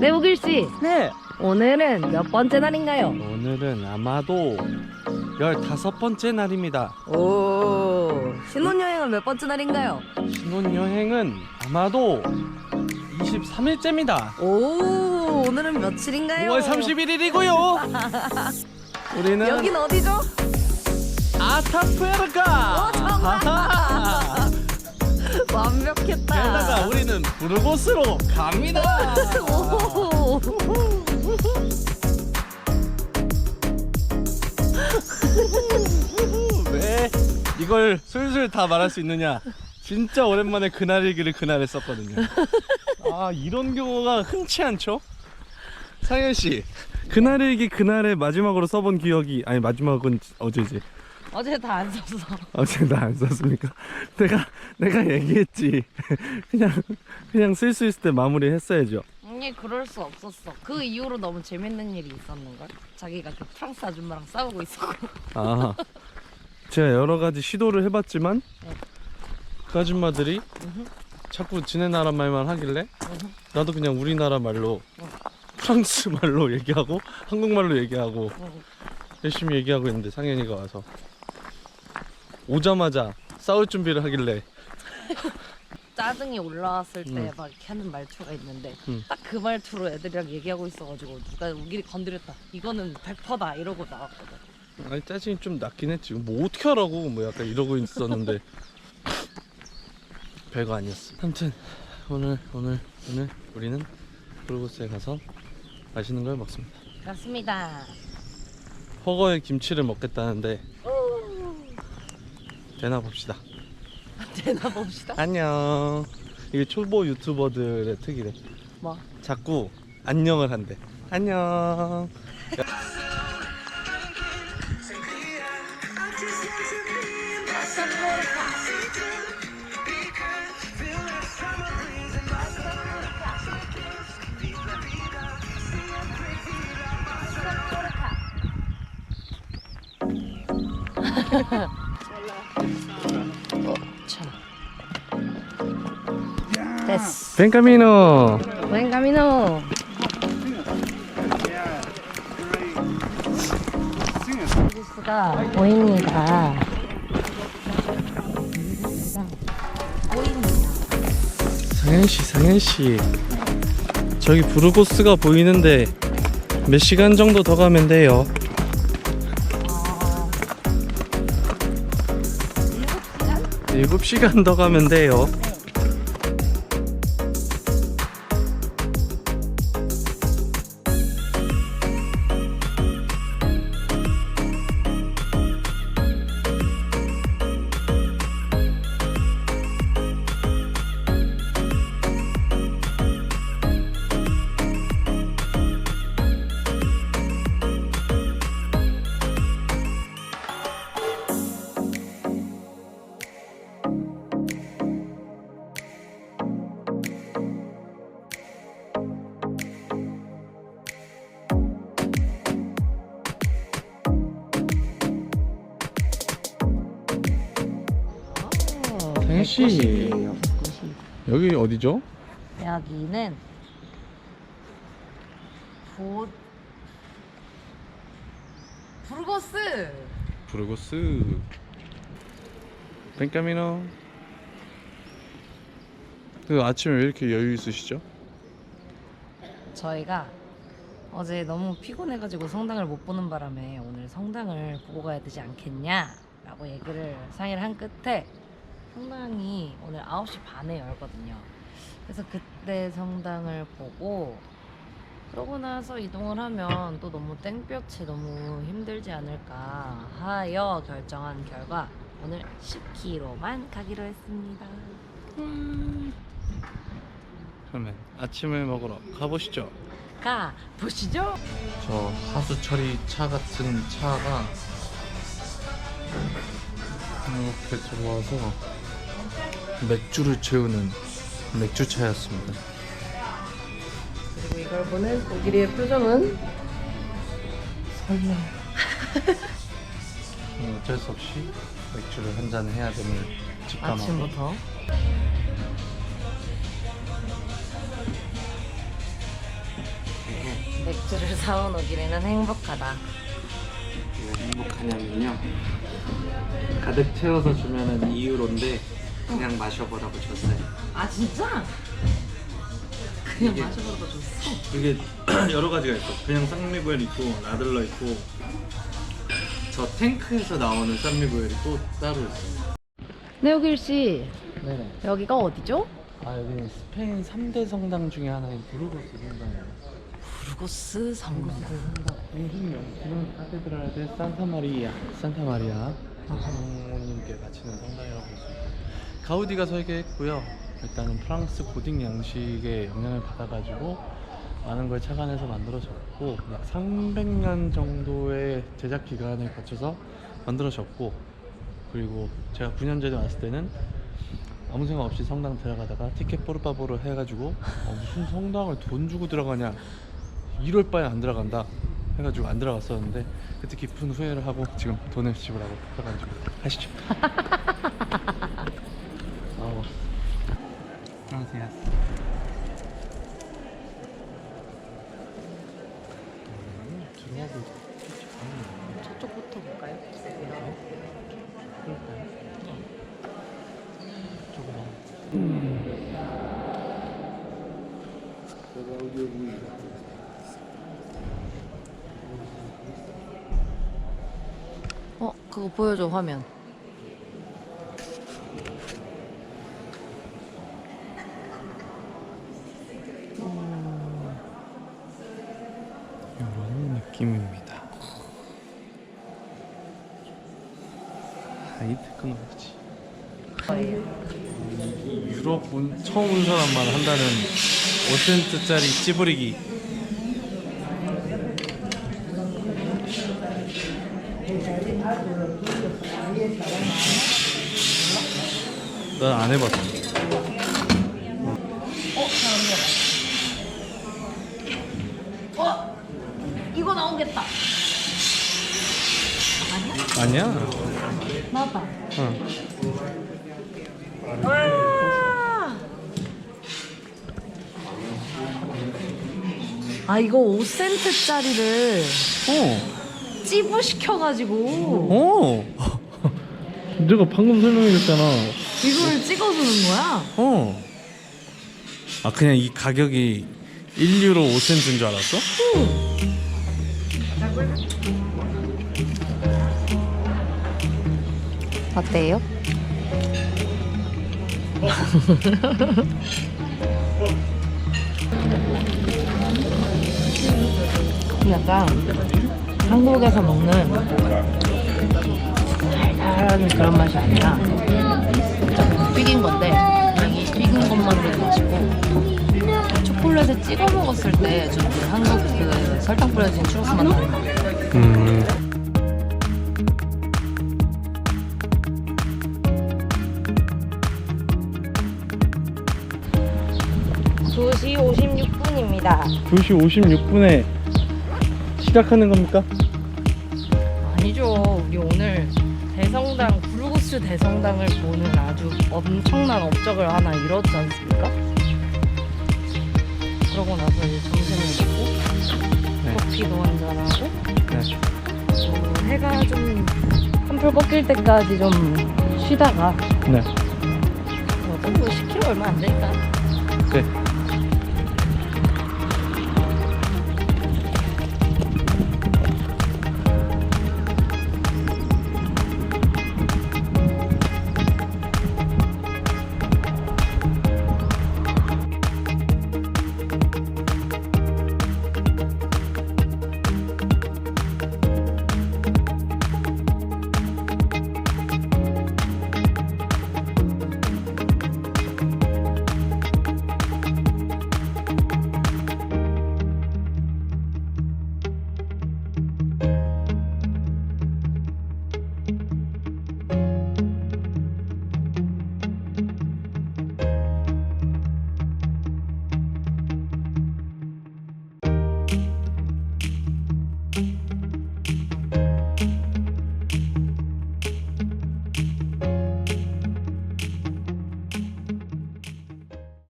네, 우길 씨. 네. 오늘은 몇 번째 날인가요? 오늘은 아마도 15번째 날입니다. 오, 신혼여행은 몇 번째 날인가요? 신혼여행은 아마도 23일째입니다. 오, 오늘은 며칠인가요? 5월 31일이고요. 우리는 여긴 어디죠? 아타푸에르카. 오, 정말. 완벽했다. 게다가 우리는 부르고스로 갑니다. 오, 왜 이걸 술술 다 말할 수 있느냐? 진짜 오랜만에 그날이기를 그날 했었거든요. 아 이런 경우가 흔치 않죠? 상현 씨, 그날일기 그날에 마지막으로 써본 기억이 아니 마지막은 어제지. 어제 다 안 썼어. 어제 나안 썼습니까? 내가 내가 얘기했지. 그냥 그냥 쓸 수 있을 때 마무리했어야죠. 아니, 그럴 수 없었어. 그 이후로 너무 재밌는 일이 있었는 걸? 자기가 그 프랑스 아줌마랑 싸우고 있었고. 아 제가 여러 가지 시도를 해봤지만 네. 그 아줌마들이 음흠. 자꾸 지네 나라 말만 하길래 음흠. 나도 그냥 우리나라 말로 어. 프랑스 말로 얘기하고 한국말로 얘기하고 응. 열심히 얘기하고 있는데 상현이가 와서 오자마자 싸울 준비를 하길래. 짜증이 올라왔을 때 음. 막 이렇게 하는 말투가 있는데 음. 딱 그 말투로 애들이랑 얘기하고 있어가지고 누가 우기를 건드렸다. 이거는 100%다. 이러고 나왔거든. 아니 짜증이 좀 났긴 했지. 뭐 어떻게 하라고? 뭐 약간 이러고 있었는데. 별거 아니었어. 아무튼 오늘 오늘 오늘 우리는 브루고스에 가서 맛있는 걸 먹습니다. 그렇습니다. 허거에 김치를 먹겠다는데 되나 봅시다. 되나 봅시다? 안녕. 이게 초보 유튜버들의 특이래. 뭐? 자꾸 안녕을 한대. 안녕 됐어 벤카미노. 웬 가미노. 브루스가 보입니다. 보입니다 상현 씨 상현 씨. 저기 부르고스가 보이는데 몇 시간 정도 더 가면 돼요? 어, 7시간 더 가면 돼요 상현씨 190이에요, 190. 여기 어디죠? 여기는 보 부르고스 부르고스 벤카미노 그 아침에 왜 이렇게 여유 있으시죠? 저희가 어제 너무 피곤해가지고 성당을 못 보는 바람에 오늘 성당을 보고 가야 되지 않겠냐라고 얘기를 상의를 한 끝에 성당이 오늘 9시 반에 열거든요. 그래서 그때 성당을 보고 그러고 나서 이동을 하면 또 너무 땡볕에 너무 힘들지 않을까 하여 결정한 결과 오늘 10km만 가기로 했습니다. 그러면 아침을 먹으러 가보시죠 가 보시죠. 저 하수 처리 차 같은 차가 이렇게 들어와서 맥주를 채우는 맥주차였습니다. 그리고 이걸 보는 오기리의 표정은 설마. 어쩔 수 없이 맥주를 한 잔 해야 되는 직감하고. 아침부터. 맥주를 사온 오기에는 행복하다. 왜 행복하냐면요. 가득 채워서 주면은 2유로인데 그냥 마셔보라고 줬어요. 아 진짜? 그냥 이게- 마셔보고 줬어. 이게 여러 가지가 있어. 그냥 쌍미구엘 있고 라들러 있고 저 탱크에서 나오는 쌍미구엘이 또 따로 있어요 네오길 씨. 네네 여기가 어디죠? 아 여기는 스페인 3대 성당 중에 하나인 부르고스 성당이에요. 부르고스 성당. 중심 명칭은 카테드랄 데 산타 마리아 산타 마리아 성모님께 바치는 성당이라고 볼 수 있고 가우디가 설계했고요 일단은 프랑스 고딕 양식의 영향을 받아가지고 많은 걸 착안해서 만들어졌고 약 300년 정도의 제작 기간을 거쳐서 만들어졌고 그리고 제가 9년 전에 왔을 때는 아무 생각 없이 성당 들어가다가 티켓 포르파보로 해가지고 어, 무슨 성당을 돈 주고 들어가냐 이럴 바에 안 들어간다 해가지고 안 들어갔었는데 그때 깊은 후회를 하고 지금 돈을 지불하고 가가지고 하시죠. 안녕하세요. 어 그거 보여줘 화면. 이런 느낌입니다. 끊어야지. 이 유럽 온, 처음 온 사람만 한다는 5센트짜리 찌부리기. 난 안 해봤어. 어 이거 나오겠다. 아니야? 나왔다. 응. 와! 아 이거 5센트짜리를 어. 찌부 시켜가지고 어. 내가 방금 설명해줬잖아. 이거를 찍어주는 거야? 어. 아 그냥 이 가격이 1유로 5센트인 줄 알았어? 어때요? 약간 한국에서 먹는 달달한 그런 맛이 아니라 진짜 삐긴 건데 이 삐긴 것만 되게 맛있고 초콜릿에 찍어 먹었을 때좀그 한국 그 설탕 뿌려진 추러스 맛 나는 맛 음. 2시 56분입니다 2시 56분에 시작하는 겁니까? 아니죠. 우리 오늘 대성당, 브루구스 대성당을 보는 아주 엄청난 업적을 하나 이뤘지 않습니까? 그러고 나서 이제 점심을 먹고 네. 커피도 한잔하고 네. 또 해가 좀 한풀 꺾일 때까지 좀 쉬다가 네. 어차피 10km 얼마 안 되니까 네.